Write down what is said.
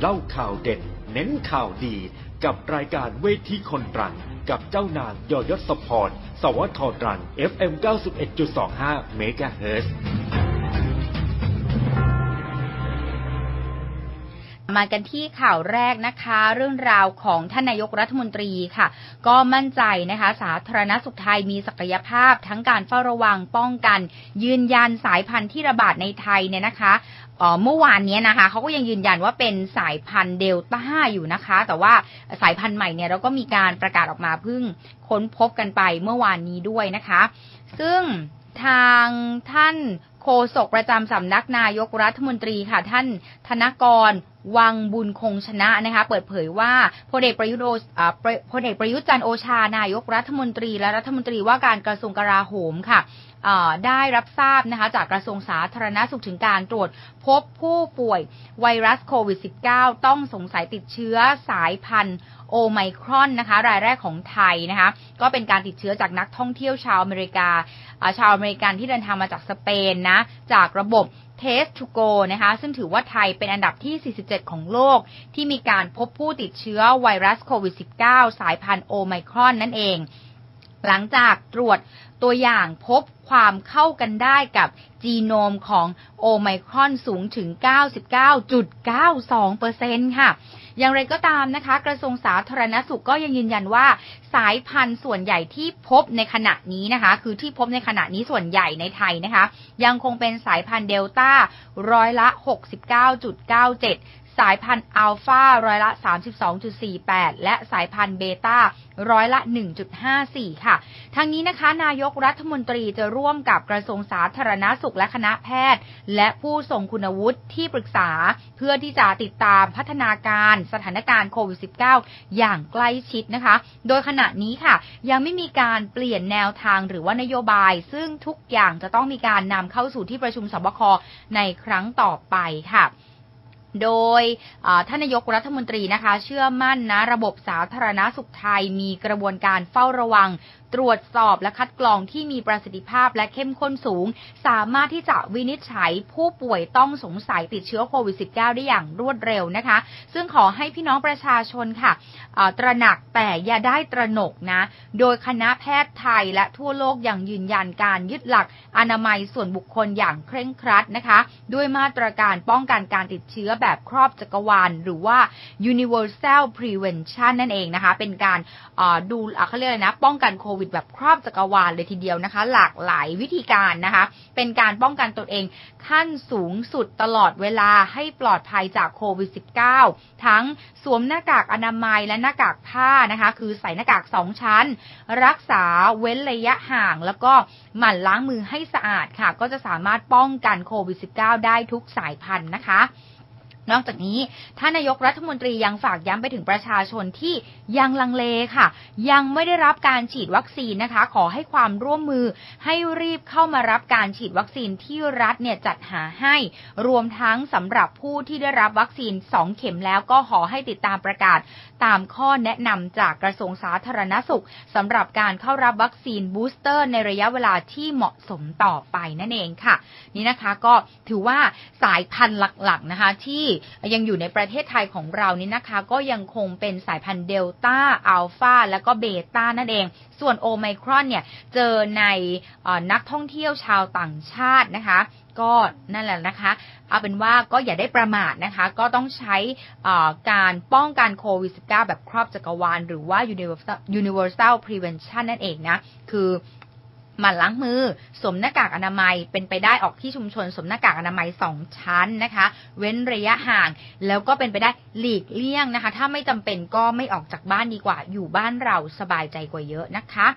เล่าข่าวเด่น เน้นข่าวดีกับรายการเวทีคนตรัง กับเจ้านางยอยศพร สวทตรัง FM 91.25 เมกะเฮิร์ มากันที่ข่าวแรกนะคะ เรื่องราวของท่านนายกรัฐมนตรีค่ะ ก็มั่นใจนะคะ สาธารณสุขไทยมีศักยภาพทั้งการเฝ้าระวังป้องกัน ยืนยันสายพันธุ์ที่ระบาดในไทยเนี่ยนะคะเมื่อวานนี้นะคะเขาก็ยังยืนยันว่าเป็นสายพันธุ์เดลต้าอยู่นะคะ แต่ว่าสายพันธุ์ใหม่เนี่ยเราก็มีการประกาศออกมาเพิ่งค้นพบกันไปเมื่อวานนี้ด้วยนะคะ ซึ่งทางท่านโฆษกประจำสำนักนายกรัฐมนตรีค่ะ ท่านธนกร วังบุญคงชนะนะคะ เปิดเผยว่าพลเอกประยุทธ์โอพลเอกประยุทธ์จันโอชานายกรัฐมนตรีและรัฐมนตรีว่าการกระทรวงกลาโหมค่ะได้รับทราบนะคะจากกระทรวงสาธารณสุขถึงการตรวจพบผู้ป่วยไวรัสโควิด -19 ต้องสงสัยติดเชื้อสายพันธุ์โอไมครอนนะคะรายแรกของไทยนะคะก็เป็นการติดเชื้อจากนักท่องเที่ยวชาวอเมริกาชาวอเมริกันที่เดินทางมาจากสเปนนะจากระบบ Test to Go นะคะ ซึ่งถือว่าไทยเป็นอันดับที่ 47 ของโลก ที่มีการพบผู้ติดเชื้อไวรัสโควิด -19 สายพันธุ์โอไมครอนนั่นเอง หลังจากตรวจตัวอย่างพบความเข้ากันได้กับจีโนมของโอไมครอนสูงถึง 99.92%ค่ะ อย่างไรก็ตามนะคะ กระทรวงสาธารณสุขก็ยังยืนยันว่า สายพันธุ์ส่วนใหญ่ที่พบในขณะนี้นะคะ คือที่พบในขณะนี้ส่วนใหญ่ในไทยนะคะ ยังคงเป็นสายพันธุ์เดลต้าร้อยละ 69.97 สายพันธุ์อัลฟาร้อยละ 32.48 และสายพันธุ์เบต้าร้อยละ 1.54 ค่ะ ทั้งนี้นะคะ นายกรัฐมนตรีจะร่วมกับกระทรวงสาธารณาสุขและคณะแพทย์ และผู้ทรงคุณวุฒิที่ปรึกษา เพื่อที่จะติดตามพัฒนาการสถานการณ์โควิด -19 อย่างใกล้ชิดนะคะ โดยขณะนี้ค่ะ ยังไม่มีการเปลี่ยนแนวทางหรือว่านโยบาย ซึ่งทุกอย่างจะต้องมีการนำเข้าสู่ที่ประชุมสบคในครั้งต่อไปค่ะ โดยท่านนายกรัฐมนตรีนะคะ เชื่อมั่นนะ ระบบสาธารณาสุขไทยมีกระบวนการเฝ้าระวัง ตรวจสอบและคัดกรองที่มีประสิทธิภาพและเข้มข้นสูง สามารถที่จะวินิจฉัยผู้ป่วยต้องสงสัยติดเชื้อโควิด -19 ได้อย่างรวดเร็วนะคะ ซึ่งขอให้พี่น้องประชาชนค่ะตระหนักแต่อย่าได้ตระหนกนะ โดยคณะแพทย์ไทยและทั่วโลกยังยืนยันการยึดหลักอนามัยส่วนบุคคลอย่างเคร่งครัดนะคะ ด้วยมาตรการป้องกันการติดเชื้อแบบครอบจักรวาล หรือว่า universal prevention นั่นเองนะคะ เป็นการดูเขาเรียกอะไรนะ ป้องกันโควิด แบบครอบจักรวาลเลยทีเดียวนะคะ หลากหลายวิธีการนะคะ เป็นการป้องกันตนเองขั้นสูงสุดตลอดเวลาให้ปลอดภัยจากโควิด -19 ทั้งสวมหน้ากากอนามัยและหน้ากากผ้านะคะ คือใส่หน้ากากสองชั้น รักษาเว้นระยะห่างแล้วก็หมั่นล้างมือให้สะอาดค่ะ ก็จะสามารถป้องกันโควิด -19 ได้ทุกสายพันธุ์นะคะ นอกจากนี้ท่านนายกรัฐมนตรียังฝากย้ำไปถึงประชาชนที่ยังลังเลค่ะ ยังไม่ได้รับการฉีดวัคซีนนะคะ ขอให้ความร่วมมือให้รีบเข้ามารับการฉีดวัคซีนที่รัฐเนี่ยจัดหาให้ รวมทั้งสำหรับผู้ที่ได้รับวัคซีน 2 เข็มแล้วก็ขอให้ติดตามประกาศ ตามข้อแนะนำจากกระทรวงสาธารณสุขสำหรับการเข้ารับวัคซีนบูสเตอร์ ในระยะเวลาที่เหมาะสมต่อไปนั่นเองค่ะ นี่นะคะก็ถือว่าสายพันธุ์หลักๆนะคะที่ยังอยู่ในประเทศไทยของเรานี่นะคะ ก็ยังคงเป็นสายพันธุ์เดลต้าอัลฟาแล้วก็เบต้านั่นเอง ส่วนโอไมครอนเนี่ยเจอในนักท่องเที่ยวชาวต่างชาตินะคะ ก็นั่นแหละนะคะเอาเป็นว่าก็อย่าได้ประมาทนะคะ ก็ต้องใช้การป้องกันโควิด -19 แบบครอบจักรวาล หรือว่า universal universal prevention นั่นเองนะ คือ หมั่นล้างมือ สวมหน้ากากอนามัย เป็นไปได้ออกที่ชุมชนสวมหน้ากากอนามัย 2 ชั้นนะคะ เว้นระยะห่าง แล้วก็เป็นไปได้หลีกเลี่ยงนะคะ ถ้าไม่จำเป็นก็ไม่ออกจากบ้านดีกว่า อยู่บ้านเราสบายใจกว่าเยอะนะคะ